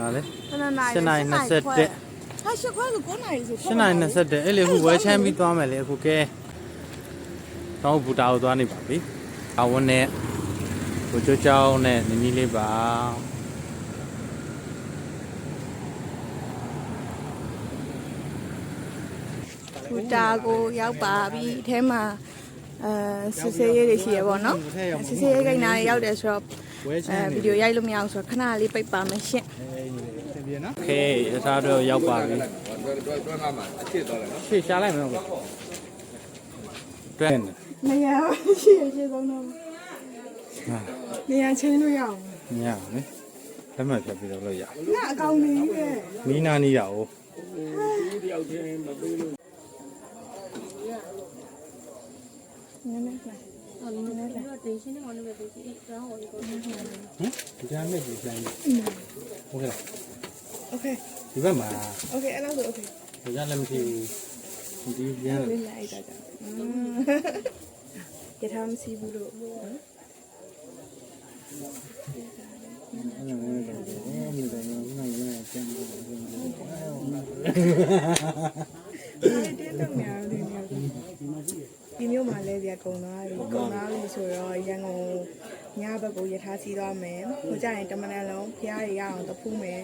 ဟာလေခဏနိုင်7နိုင်21ဟာရှစ်ခွဲဆို9နိုင်ဆို7နိုင်21အဲ့လေအခုဝဲချမ်းပြီးသွားမယ်လေအခုကဲတော့ဘူတာကိုသွားနေပါပြီအဝန်းနဲ့ကိုကျော်ကျောင်းနဲ့နင်းကြီးလေးပါဘူတာကိုရောက်ပါပြီအဲထဲမှာအဲစစ်စေးရေးတွေရှိရပေါ့နော်စစ်စေးရေးကိန်းနာတွေရောက်တယ်ဆိုတော့ဝဲချ အဲဗီဒီယိုရိုက်လို့မရအောင်ဆိုတော့ခဏလေးပိတ်ပါမယ်ရှင့်โอเคရစားတော့ရောက်ပါပြီရှေ့ရှားလိုက်မယ်ဟုတ်ကဲ့တွဲနေနေရာရှိရရှိဆုံးတော့ဟာနေရာချင်းလို့ရအောင်ညောင်းလေလက်မှတ်ဖြတ်ပြီးတော့လို့ရအောင်ညအကောင်နေကြီးပဲနီးနားနီးတာ哦ဒီတယောက်ချင်းမပေးလို့ညနေပြန် ဟမ်ဒီကြားနဲ့ဒီဆိုင်ဟုတ်ကဲ့ โอเค ဒီဘက်မှာ โอเคအဲ့လောက်ဆိုโอเค ဒီကြားလည်းမဖြစ်ဘူးဒီပြန် လေးလိုက်တာကြာရထားမစီဘူးလို့ အဲ့လိုမျိုးတော့အဲ့ဒီတော့ငါငါကျန်တယ် ဒီတင်းတော့များတယ်များ ဒီမျိုးမှာလဲပြကုံသွားပြီကုံသွားပြီဆိုတော့ရန်ကုန်ညဘက်ကိုရထားစီးသွားမယ်ဟိုကြရင်တမန်လုံးဖျားရရအောင်တဖူးမယ်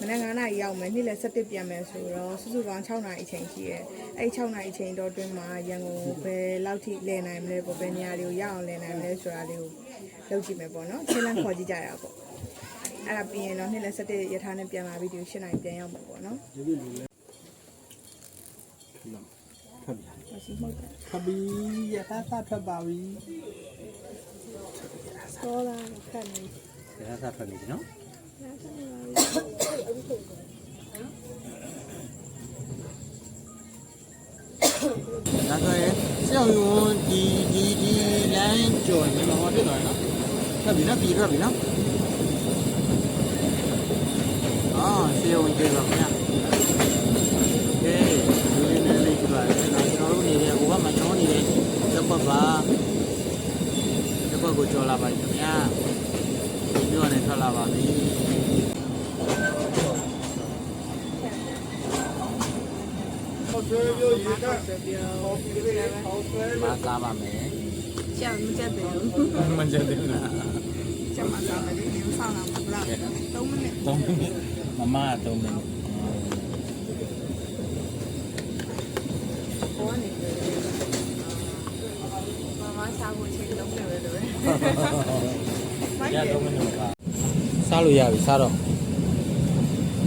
မနေ့9နာရီရောက်မယ်နေ့လယ်7ပြန်မယ်ဆိုတော့စုစုပေါင်း6နာရီအချိန်ရှိရဲအဲ့6နာရီအချိန်တော့တွင်းမှာရန်ကုန်ဘယ်လောက်ထိလဲနိုင်မလဲပေါ့ဘယ်နေရာတွေကိုရအောင်လဲနိုင်မလဲဆိုတာလေးကိုလုပ်ကြည့်မယ်ပေါ့နော်ချင်းလန်းခေါ်ကြည့်ကြရအောင်ပေါ့အဲ့ဒါပြီးရင်တော့နေ့လယ်7ရထားနဲ့ပြန်လာပြီးဒီ8နာရီပြန်ရောက်မှာပေါ့နော်ဖတ်ပြီ မရှိမဟုတ်တယ်ဖတ်ပြီရတာတာဖတ်ပါပြီဆောလာခက်နေရတာတာဖတ်ပြီနော်ဒါဆိုရင်စောင်းရုံဒီဒီဒီလမ်းကျော်နေမှာဟောတက်သွားနော်ဖတ်ပြီနော်ပြီဖတ်ပြီနော်အာစေုံကျေတော့ခင်ဗျာကဲဒီလေးနဲ့လေးကြည့်ပါဦးကျွန်တော်တို့နေတဲ့ဟိုဘက်မှာကျောင်းနေတဲ့သက် ပါတစ်ခွက်ကိုကြော်လာပါခင်ဗျာမြို့ကနေထွက်လာပါပြီမစားပါမယ်။ချက်မချက်သေးဘူး။မချက်သေးဘူး။ချက်မစားမယ်ဒီလိုဆောင်းလာမှာလား။၃မိနစ်။၃မိနစ်။မမက၃မိနစ်။ ရတယ်3မိနစ်ပါစားလို့ရပြီစားတော့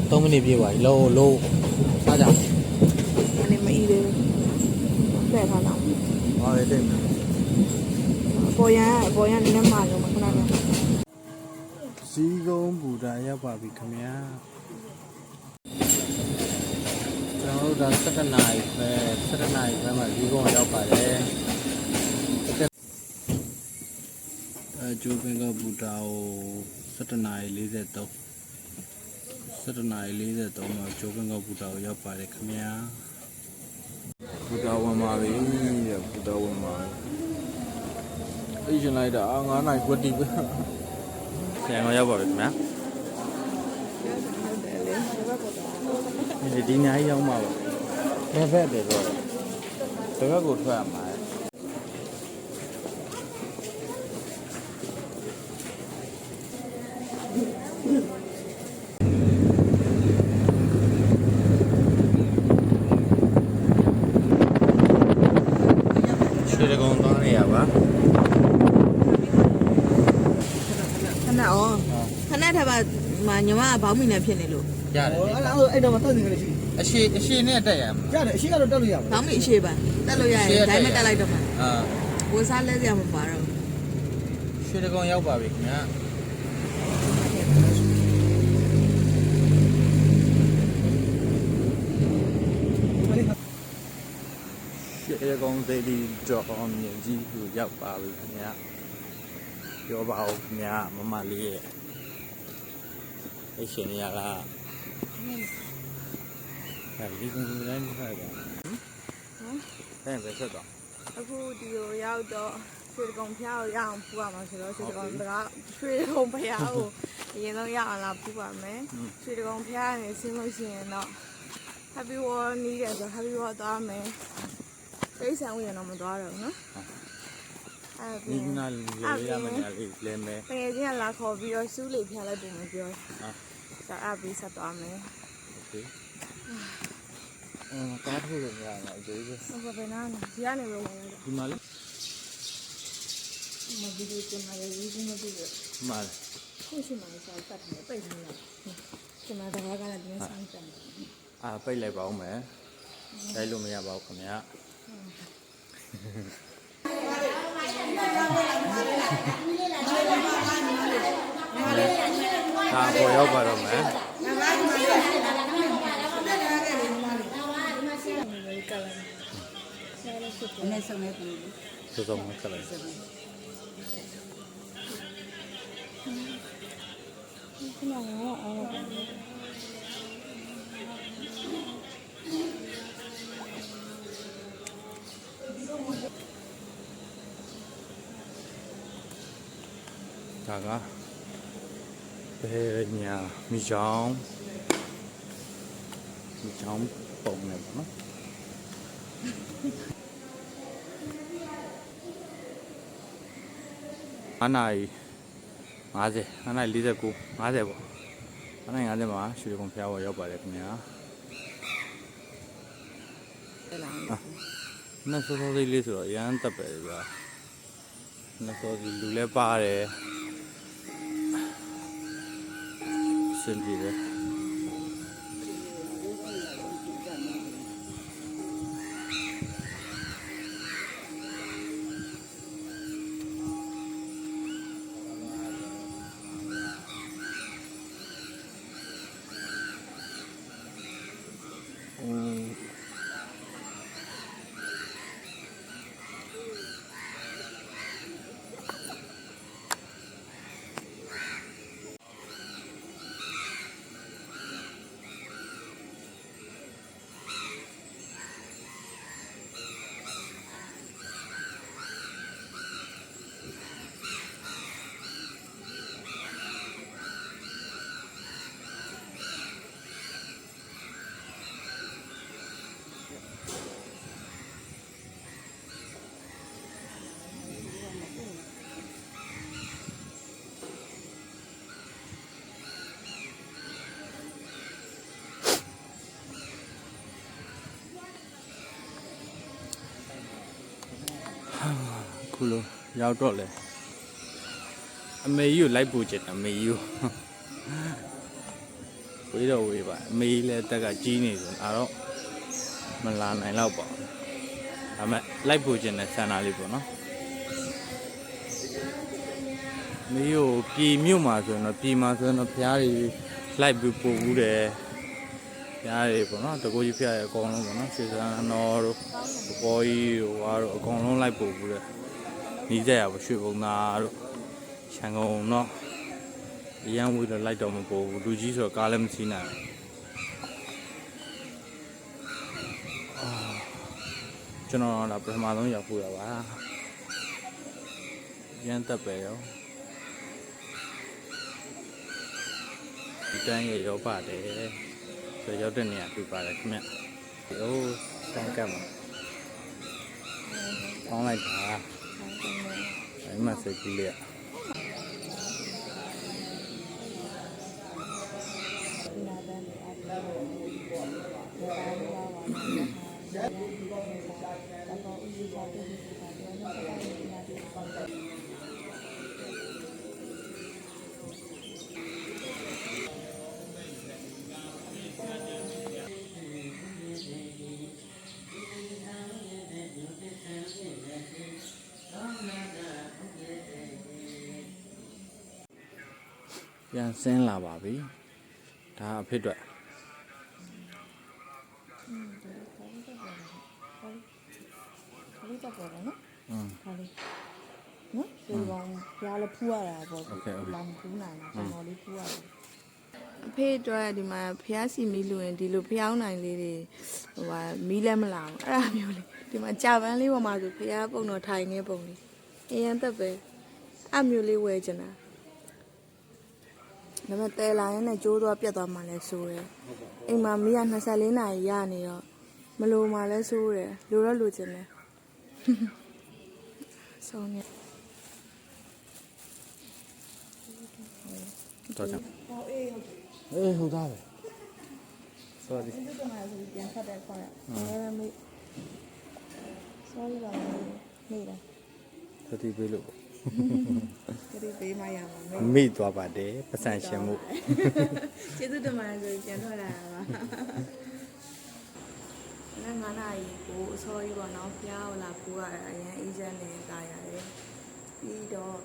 3မိနစ်ပြည့်ပါပြီလောလောစားကြအနေမအီးတယ်လက်ထားတော့ဟောရတဲ့ပေါ်ရန်ပေါ်ရန်နည်းနည်းမှာလို့မခဏနဲ့စီကုန်းဘူတာရောက်ပါပြီခင်ဗျာကျွန်တော်တို့ဒါ7နာရီပဲ7နာရီပဲမှာစီကုန်းရောက်ပါတယ် အဲဂျိုးပင်ကဘူတာကို7နာရီ43 7နာရီ43မှာဂျိုးပင်ကဘူတာကိုရောက်ပါတယ်ခင်ဗျာဘူတာဝင်ပါပြီတဲ့ဘူတာဝင်ပါပြီအိတ်ရှင်လိုက်တာ9နိုင်ခွတ်တီပဲဆရာတော်ရောက်ပါပြီခင်ဗျာဟုတ်တယ်လေဒီဘက်ကတော့ဒီဒီညာကြီးရောက်မှာပါဘယ်ဘက်တယ်တော့ဘယ်ဘက်ကိုထွက်ရမှာလဲရွှေတကုံသွားနေရပါ ခဏအောင်ခ ဏထပ်ပါမညီမကဘောင်းမီနဲ့ဖြစ်နေလို့ရတယ်အဲ့ဒါအဲ့တော့မတက်နေကြလို့ရှိအရှိအရှိနဲ့တက်ရမှာရတယ်အရှိကတော့တက်လို့ရပါဘောင်းမီအရှိပါတက်လို့ရရင်ဒိုင်းမတက်လိုက်တော့မှာအာဝစားလဲစရာမပါတော့ရွှေတကုံရောက်ပါပြီခင်ဗျာရွှေတကုံသေးဒီတော့မြင်ကြီးကိုရောက်ပါပြီခင်ဗျာပြောပါဦးခင်ဗျာမမလေးရဲ့ အရှင်ရလားအဲဒီကုန်းတိုင်းထွက်တာဟမ်ဘယ်ဆက်တော့အခုဒီလိုရောက်တော့ရွှေကုံဖျားကိုရအောင်ပူရမှာဆိုတော့ရွှေကုံကရွှေကုံဖျားကိုအရင်ဆုံးရအောင်လာပူပါမယ်ရွှေတကုံဖျားနေဆင်းလို့ရှိရင်တော့ Happy Wall နီးတယ်ဆို Happy Wall သွားမယ်တိတ်ဆန်ဝင်ရင်တော့မသွားတော့ဘူးနော်အဲ့ဒီဒါနာလေးရမယ်လေးလဲမယ်တကယ်ချင်းကလာခေါ်ပြီးတော့စူးလေးဖျားလိုက်ပုံမပြောဟာ za abi sa to ame. Okay. Um, car ho lo ya la je je. Ho ba na na. Ya ne lo ya. Di male. Ma bi de ma ye ji ma bi de. Male. Ko shi ma sa ta ne pai ne la. Ki ma da ga la de sa ta ne. အာပိတ်လိုက်ပါဦးမယ်လိုက်လို့မရပါဘူးခင်ဗျာဟုတ် ဒါပေါ်ရောက်ပါတော့မယ်နဲ့ဆုံးနေပြီစောစောမခက်လိုက်ခုနကတော့အော်ဒါက ဘယ်ညာမိချောင်းမိချောင်းပုံနေပါနော်အနာရီ50အနာရီ49 50ပေါ့အနာရီ50မှာရွှေကုံဖျားပေါ်ရောက်ပါတယ်ခင်ဗျာနှစ်စောစောလေးလေးဆိုတော့အရန်တက်ပဲဗျာနှစ်စောစီလူလဲပါတယ် စင်ပြေ ခုလိုရောက်တော့လေအမေကြီးကိုလိုက်ပူချင်တယ်အမေကြီးကိုဝေးတော့ဝေးပါအမေကြီးလည်းတက်ကကြီးနေဆိုအဲ့တော့မလာနိုင်တော့ပါဘူးဒါပေမဲ့လိုက်ပူချင်တဲ့ဆန္ဒလေးပေါ့နော်အမေကြီးကိုပြည်မြို့မှာဆိုရင်တော့ပြည်မှာဆိုရင်တော့ဖျားတွေလိုက်ပြီးပူဘူးတယ်ဖျားတွေပေါ့နော်တကူကြီးဖျားတွေအကုန်လုံးပေါ့နော်စေစံတော်တို့ပေါ်ကြီးတို့ဟာတို့အကုန်လုံးလိုက်ပူဘူးတယ် နီးကြရပါရွှေဘုံသားတို့ခြံကုန်တော့အရန်ဝေးတော့လိုက်တော့မပေါ်ဘူးလူကြီးဆိုတော့ကားလည်းမစီးနိုင်ဘူးအာကျွန်တော်တော့ပထမဆုံးရောက်ဖို့ရပါရန်တက်ပဲရောဒီတန်းရဲ့ရောပါတယ်ဆိုရောက်တဲ့နေရာပြပါတယ်ခင်ဗျဟိုစံကတ်မှာပေါင်းလိုက်တာ အဲ့မှာစိ ပြန်ဆင်းလာပါပြီဒါအဖြစ်အတွက်လေးတော့ပေါ်တယ်နော်။အင်းခါလေး။နော်ဒီကောင်ပြားလည်းဖူးရတာပေါ့။ဟုတ်ကဲ့ဟုတ်ကဲ့။လောင်ဖူးနိုင်တာတော်လေးဖူးရတယ်။အဖေတို့ကဒီမှာဖျားစီမီလူရင်ဒီလိုဖျောင်းနိုင်လေးတွေဟိုဟာမီးလည်းမလာဘူးအဲ့ဒါမျိုးလေးဒီမှာကြာပန်းလေးပေါ်မှာဆိုဖျားပုံတော့ထိုင်နေပုံလေးအရင်သက်ပဲအဲ့မျိုးလေးဝယ်ချင်တာ ဒါပေမဲ့တဲလာရင်လည်းကျိုးသွားပြတ်သွားမှလည်းဆိုးတယ်အိမ်မှာမီးက24နာရီရနေတော့မလိုမှလည်းဆိုးတယ်လိုတော့လိုချင်တယ်ဆုံးနေတော့ကြောင့်ဟောအေးဟုတ်အေးဟုတ်သားပဲ sorry ဒီကမှာဆိုပြန်ဖတ်တဲ့ခေါ်ရအဲမေး sorry ပါမေးတာသတိပေးလို့ ကြည့်ပေးမှရမှာမေးမိသွားပါတယ်ပတ်စံရှင်မှုကျေးဇူးတင်ပါတယ်ဆိုပြန်ထွက်လာတာပါအဲ့ငါနာရီကိုအစောကြီးပေါ့နော်ဖျားဟလာပူရအရင်အေးချမ်းနေတာရတယ်ပြီးတော့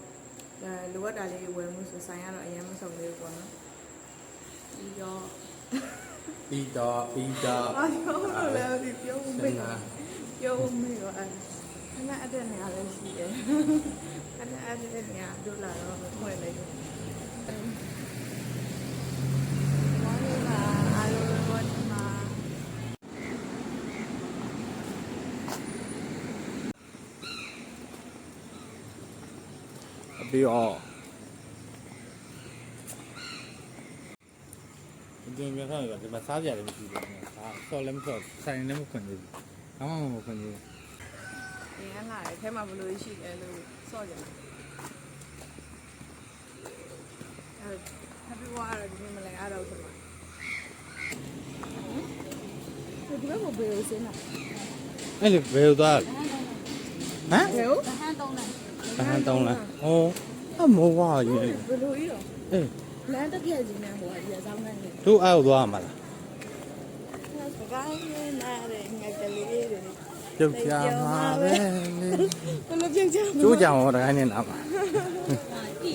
အဲလိုအပ်တာလေးဝယ်မှုဆိုဆိုင်ကတော့အရင်မဆုံးသေးဘူးပေါ့နော်ပြီးတော့ပြီးတော့ပြီးတော့အာပြောလို့လည်းဒီပြောမမေ့ပြောမမေ့တော့အဲ့ ခဏအတက်နေရလဲရှိတယ်အဲ့ဒါအဲ့ဒါနေရတို့လာတော့ဖွင့်လိုက်တယ်ဝါရီလာအားလုံးဝတ်မှာပြီးတော့ဒီမြတ်ဆောင်ကဒီမှာစားကြရတယ်မရှိဘူး။ဟာဆော်လည်းမဆော်ဆိုင်လည်းမခွင့်သေးဘူး။ဘာမှမခွင့်သေးဘူး ဒီကလာတယ်ထဲမှာဘယ်လိုရှိလဲလို့စော့ကြတယ်အဲ့ happy war ရဒီမလဲအားတော့ဆိုတော့ဒီဘက်မှာဘယ်လိုစင်းလဲ။အဲ့လေဘယ်လိုသွားလဲ။ဟမ်ဘယ်လိုဟန်တုံးတယ်။ဘာတောင်းလဲ။ဟောအမောဝါကြီးဘယ်လိုကြီးတော့။အေးလမ်းတစ်ပြက်စီနဲ့ဟိုကဒီဆောင်နေတယ်တို့အားကိုသွားမှာလားစကားနဲ့နားတယ်ငါကလေးတွေ။ ပြုတ်ကြမှာပဲလေဘယ်လိုပြုတ်ကြ။ကျိုးကြအောင်တခိုင်းနေတာပါပြီ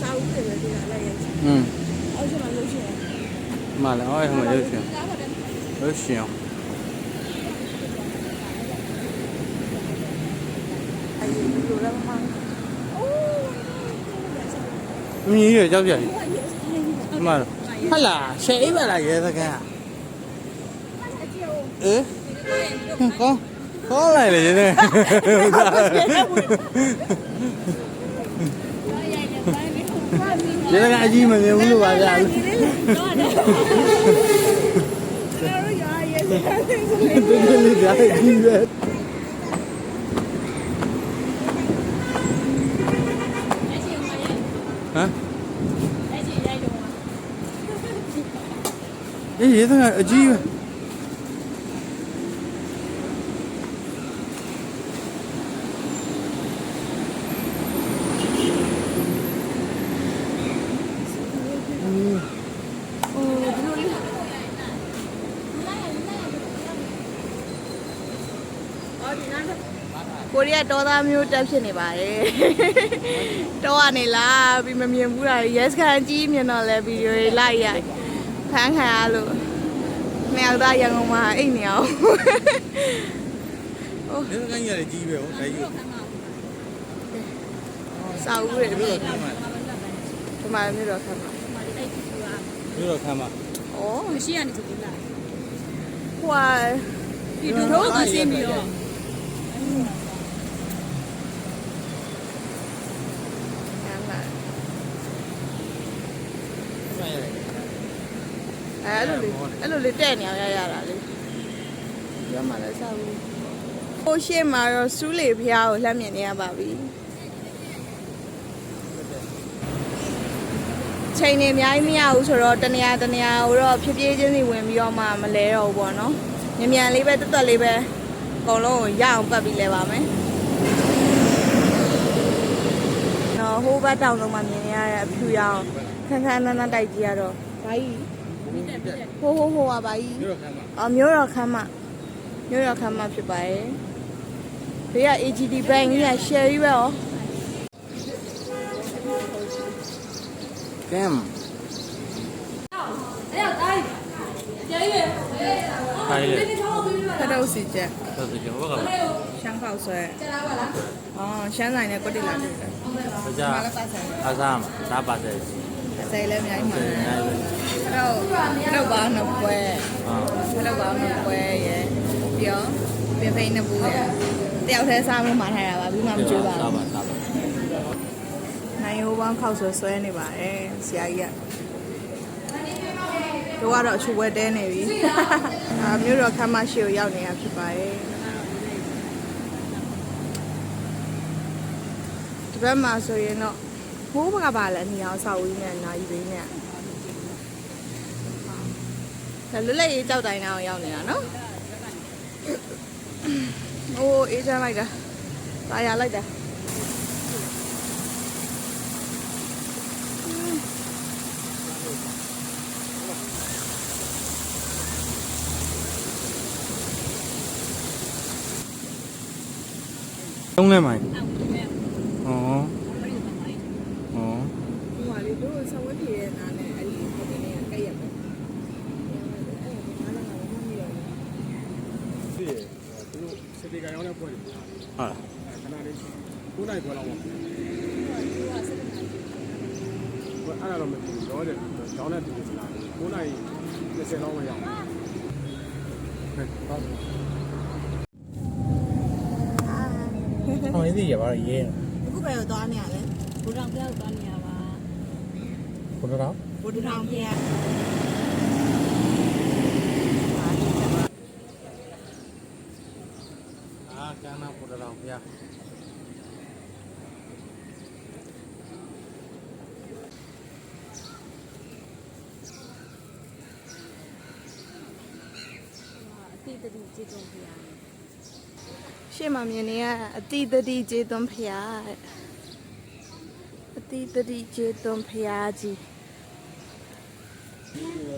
စာအုပ်တွေပဲဒီကလည်းရိုက်ချင်။อืมအောက်ကျမှလို့ရှိရင်မလည်းအော်ဟိုရုပ်ရှင်ရုပ်ရှင် အဲဒီလိုလည်းမမှန်အိုး မင်းကြီးရကြောက်ကြတယ်မလားဟလာရှေးပါလားရဲစကန်အေးကောကောလိုက်လေနေရဲကအကြီးမမြင်ဘူးလို့ပါဗျာဒီလေးလေတော့တယ်ကျွန်တော်ရရဲစကားတွေဆိုလေဒီလိုလေးကြာကြီးပဲ အဲ့ချင်းမရဲ့ ဟမ် အဲ့ချင်းရိုက်တော့ အေး ရဲစကန်အကြီးပဲအိုးဒီလိုလေးအော်ဒီနားကိုရီးယားတော်သားမျိုးတက်ဖြစ်နေပါတယ်။တော့ကနေလာပြီးမမြင်ဘူးတာရဲစခန်းကြီးမြင်တော့လဲဗီဒီယိုတွေလိုက်ရိုက် ဖန်ခံရလို့နှစ်ယောက်သားရန်ကုန်မှာအိတ်နေအောင်ရဲစကန်ကြီးလည်းကြီးပဲဟောဒါကြီးစာအုပ်တွေဘယ်ဒီလိုခံမှာမှာမျိုးတော့ခံပါဘယ်လိုခံမှာ။ဩမရှိရနေသူလားဟွာဒီတို့ကစင်းပြီးတော့ ခံပါ မှန်ရတယ် အဲ့လိုလေး အဲ့လိုလေးတဲ့နေအောင်ရရတာလေရမှလည်းစာအုပ်ဟိုရှေ့မှာတော့စူးလေဖျားကိုလှမ်းမြင်နေရပါပြီချိန်နေအများကြီးမရဘူးဆိုတော့တနေရာတနေရာကိုတော့ဖြည်းဖြည်းချင်းစီဝင်ပြီးတော့မှမလဲတော့ဘူးပေါ့နော်မြန်မြန်လေးပဲတွတ်တွတ်လေးပဲအကုန်လုံးကိုရအောင်ပတ်ပြီးလဲပါမယ်နော်ဟိုးဘက်တောင်လုံးမှာမြင်နေရတဲ့အဖြူရောင်ခန်းခန်းနန်းနန်းတိုက်ကြီးကတော့ဘာကြီး ဟိုးဟိုးဟိုးပါဘာကြီးဘယ်လိုခံမှာအော်မျိုးတော်ခမ်းမမျိုးတော်ခမ်းမဖြစ်ပါတယ်ဘေးက AGD bank ကြီးက share ကြီးပဲရောကမ်အဲ့တော့တိုင်းကျေးရွယ်ခိုင်းလေဖတ်တော့စီချက်တော်တော်ကျော်ကရှမ်းပေါက်ဆွဲအော်ရှမ်းဆိုင်နဲ့ကွတ်တိလာတွေ့တယ်ကြာမလာပတ်ဆိုင်အားစားမှာစားပါစေ ဆယ်လည်းအများကြီးမှာဆယ်အများကြီးပဲတော့တော့ဘာနှစ်ပွဲဟာတော့ဘာနှစ်ပွဲရယ်ပြီးတော့ပင်ဖိန်းနှစ်ဘူးရယ်တယောက်တည်းစားလို့မှာထားတာပါဘူးမှမကြိုးပါစားဘူးပါစားပါနိုင်ရိုးပေါင်းခောက်ဆွဲဆွဲနေပါတယ်ဆရာကြီးကတို့ကတော့အချူဝဲတဲနေပြီအာမြို့တော်ခမ်းမရှိကိုရောက်နေတာဖြစ်ပါတယ်ဒီဘက်မှာဆိုရင်တော့ ဘိုးဘကပါလည်းနေအောင်ဆောက်ဝင်းနဲ့နာယူရင်းနဲ့ဒါလွတ်လပ်ရေးကြောက်တိုင်းအောင်ရောက်နေတာနော်အိုးအေးချမ်းလိုက်တာตายရလိုက်တာ သုံးလဲမိုင်း 20လောက်မရောက်ဟောင်းရေးရပါရဲအခုပဲတော့သွားနေရလဲဘူတောင်ပြောက်သွားနေရပါဘုရားတော်ဘုဒ္ဓထောင်ပြရအာကန္နာဘုရားတော် တိတတိကြည့်ကြုံပြရတယ်ရှေ့မှာမြင်နေရအတိတတိကျေသွန်ဖျားအတိတတိကျေသွန်ဖျားကြီး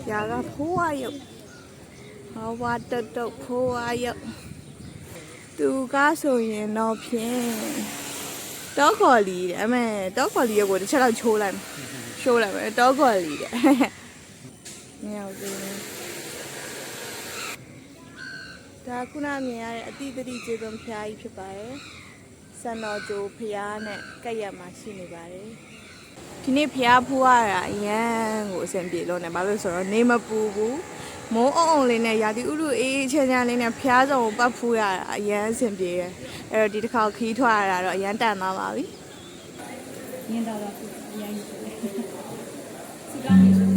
ရာကဖိုးဝရုပ်ဟောဝါတတုတ်ဖိုးဝရုပ်သူကားဆိုရင်တော့ဖြင့်တော့ခေါ်လီတဲ့အမေတော့ခေါ်လီရုပ်ကိုတစ်ချက်တော့ချိုးလိုက်မယ်ချိုးလိုက်မယ်တော့ခေါ်လီတဲ့မရောက်သေးဘူး ဒါခုနမြင်ရတဲ့အတိတတိကျေသွန်ဖျားကြီးဖြစ်ပါတယ်။စံတော်ဂျိုဖျားနဲ့ကက်ရက်မှာရှိနေပါတယ်။ဒီနေ့ဖျားဖူးရတာအရန်ကိုအဆင်ပြေလို့ねဘာလို့လဲဆိုတော့နေမပူဘူး။မိုးအုံအုံလေးနဲ့ရာသီဥတုအေးအေးချမ်းချမ်းလေးနဲ့ဖျားစုံကိုပတ်ဖူးရတာအရန်အဆင်ပြေရယ်။အဲ့တော့ဒီတစ်ခါခီးထွက်ရတာတော့အရန်တန်သွားပါပြီညင်တော့တော့အရင်ကြီးတယ်စီကားနေ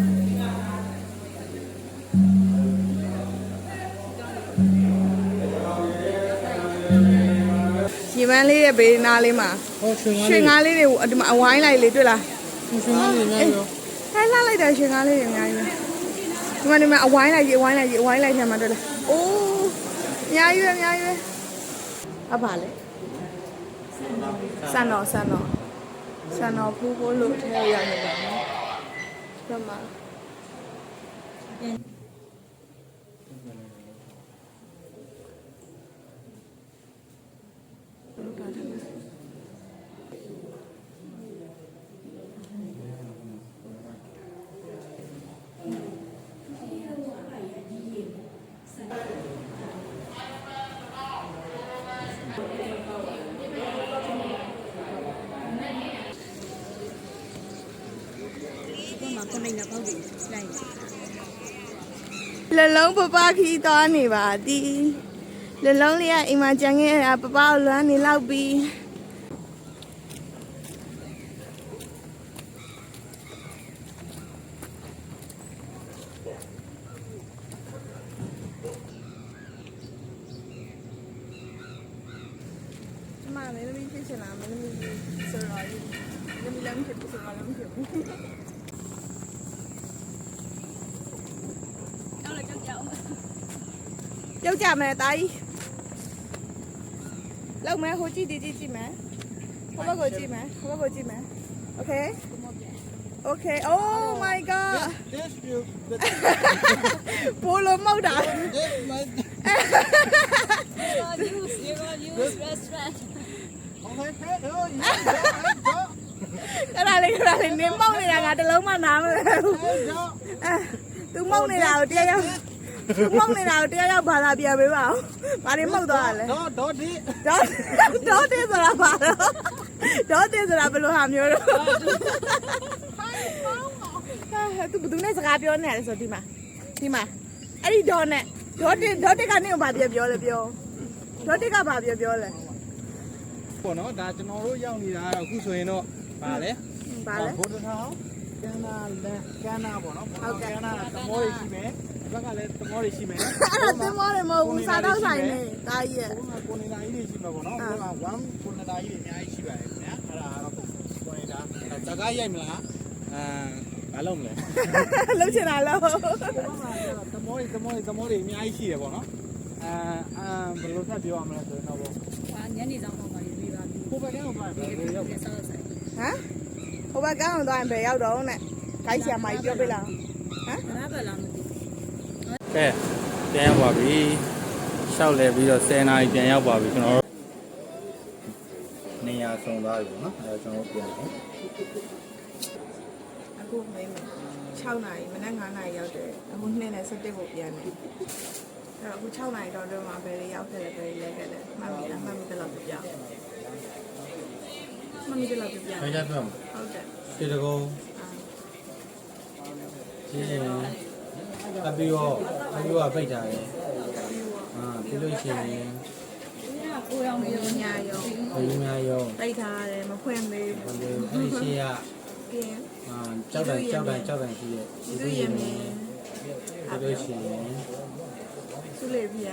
ဆို။ရေပန်းလေးရဲ့ဘေးနားလေးမှာဟောရွှေရွှေငါးလေးတွေကိုဒီမှာအဝိုင်းလိုက်လေးတွေ့လားရွှေငါးလေးများရော။ဟဲ့လှလိုက်တယ်ရွှေငါးလေးတွေအများကြီးပဲ။ဒီမှာဒီမှာအဝိုင်းလိုက်ကြီးအဝိုင်းလိုက်ကြီးအဝိုင်းလိုက်ထဲမှာတွေ့လား။အိုးအများကြီးပဲအများကြီးပဲ။အပါလေ။စံတော်စံတော်စံတော်ဖူးဖို့လို့ထဲရနေပါမယ်။ဒီမှာ လလုံးပပခီးသွားနေပါသည်။ လလုံးလေးကအိမ်မှာကြံခဲ့တာပပကိုလွမ်းနေလောက်ပြီ။ကျမမင်းသမီးဖြစ်ချင်လားမင်းသမီးဆိုတော့ဒီမင်းသမီးလည်းမဖြစ်ဘူးဆိုတော့လည်းမဖြစ်ဘူးကြောက်လိုက်ကြောက်ကြောက်ပြုတ်ကြမယ်တာကြီးလော က်မယ်ဟိုကြည့်ဒီကြည့်ကြည့်မယ်ဟိုဘက်ကိုကြည့်မယ်ဟိုဘက်ကိုကြည့်မယ် okay okay oh my god This you ပိုလိုမောက်တာ this my ရော use ရော use restaurant my friend oh you အဲ့ဒါလေးအဲ့ဒါလေးနင်းမောက်နေတာငါတလုံးမှနားမလဲဘူးအဲ तू မောက်နေတာကိုတရားရောက် तू မောက်နေတာကိုတရားရောက်ဘာသာပြန်ပေးပါဦးဘာတွေမောက်သွားတာလဲ no don't it ဒေါဒေါတေးဆိုတာပါတော့ဒေါတေးဆိုတာဘယ်လိုဟာမျိုးတော့ဟာသူဘယ်သူနဲ့စကားပြောနေရလဲဆိုဒီမှာဒီမှာအဲ့ဒီဒေါ်နဲ့ဒေါ်တစ်ဒေါ်တစ်ကနေဘာပြောပြောလဲပြောဒေါ်တစ်ကဘာပြောပြောလဲပေါ့နော်ဒါကျွန်တော်တို့ရောက်နေတာကတော့အခုဆိုရင်တော့ဗာလဲဘာလဲဘုဒ္ဓထောင်ကန္နာလန်ကန္နာပေါ့နော်ဟုတ်ကဲ့ကန္နာသမောတွေရှိမယ်ဒီ ဘက်ကလည်းသမောတွေရှိမယ်အဲ့ဒါတင်မောတယ်မဟုတ်ဘူးစားတော့ဆိုင်နေတာကြီးရဲ့ဘုံကကိုနေတာကြီးတွေရှိမှာပေါ့နော်ဘုံက1ကိုနေတာကြီးတွေအများကြီးရှိပါတယ်ခင်ဗျာအဲ့ဒါကတော့ကိုနေတာတကားရိုက်မလားအာဘာလုပ်မလဲလှုပ်ချင်တာလို့သမောတွေသမောတွေသမောတွေအများကြီးရှိတယ်ပေါ့နော်အာအာဘယ်လိုဆက်ပြောရမလဲဆိုတော့ပေါ့ဟာညနေဆောင်တော့မှရေးပေးပါပြီကိုယ်ပဲကတော့ပါပဲရောက်ဒီဆောက်ဆိုင်ဟမ်ဟိုဘက်ကအောင်သွားရင်ဘယ်ရောက်တော့နဲ့ဂိုင်းဆရာမကြီးပြောပြလားဟမ်ဘာပဲလားမသိ ကဲပြန်ရောက်ပါပြီရှောက်လဲပြီးတော့10နာရီပြန်ရောက်ပါပြီကျွန်တော်တို့နေရာဆုံးသွားပြီပေါ့နော်အဲကျွန်တော်တို့ပြန်တယ်အခုမင်း6နာရီမနက်9နာရီရောက်တယ်အခု2နဲ့7ကိုပြန်တယ်အဲ့တော့အခု6နာရီတော့တော့မှဘယ်လိုရောက်တယ်လဲဘယ်လိုလဲခဲ့တယ်မှတ်မိလားမှတ်မိတယ်လို့ပြောမှတ်မိတယ်လို့ပြောခိုင်းကြပြောဟုတ်တယ်ခြေတကုံးခြေရင် အပီရောအပီရောပိတ်ထားတယ်အာပြီးလို့ရှိရင်ကိုရောင်နေရောညာရောဘယ်လိုများရောပိတ်ထားတယ်မဖွင့်သေးဘဘူးယ်လိုအဲ့ဒီရှိရပြင်အာကြောက်တယ်ကြောက်တယ်ကြောက်တယ်ရှိရဲ့ဒီလိုရင်မင်းပြီးလို့ရှိရင်သူလေပြ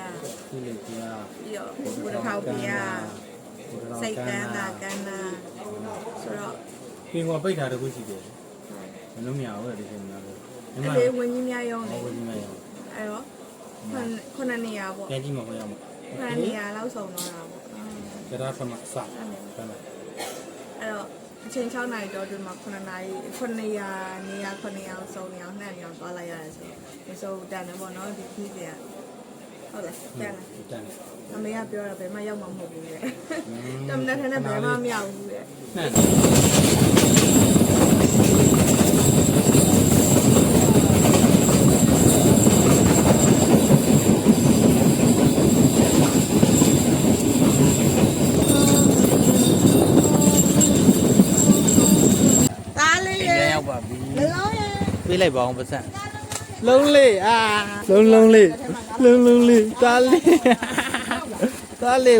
ဒီလေကြီးကပြီးတော့ဘုရားထောက်ပြစိတ်ကန်းတာကန်းတာဆိုတော့ပင်ကပိတ်တာတခုရှိတယ်မလို့မရဘူးလေဒီချိန်မှာလို့ဒီ အဲ့မှာဒီဝင်းကြီးများရောင်းနေဟောဒီမှာရောအဲ့တော့ခုနှစ်နေရာပေါ့ကြည့်မှာဟောရမှာခုနှစ်နေရာလောက်စုံတော့တာပေါ့ကျတာဖမစတယ်အဲ့တော့အချိန်6နာရီတော့ဒီမှာ9နာရီ9နေရာနေရာ9နေရာစုံနေအောင်နှံ့နေအောင်သွားလိုက်ရတယ်ဆိုဒီဆိုတန်တယ်ပေါ့နော်ဒီခီးတွေကဟုတ်လားတန်တယ်တန်အမေကပြောတာဘယ်မှရောက်မှာမဟုတ်ဘူးလေတမန်ထနဲ့ဘယ်မှမရောက်ဘူးလေနဲ့ သားလေး ပြန် ရေ ရောက်ပါပြီ လလုံးရေ ပြေးလိုက်ပါအောင်ပတ်စံလုံးလေးအာလုံးလုံးလေးလုံးလုံးလေးတားလေးတားလေး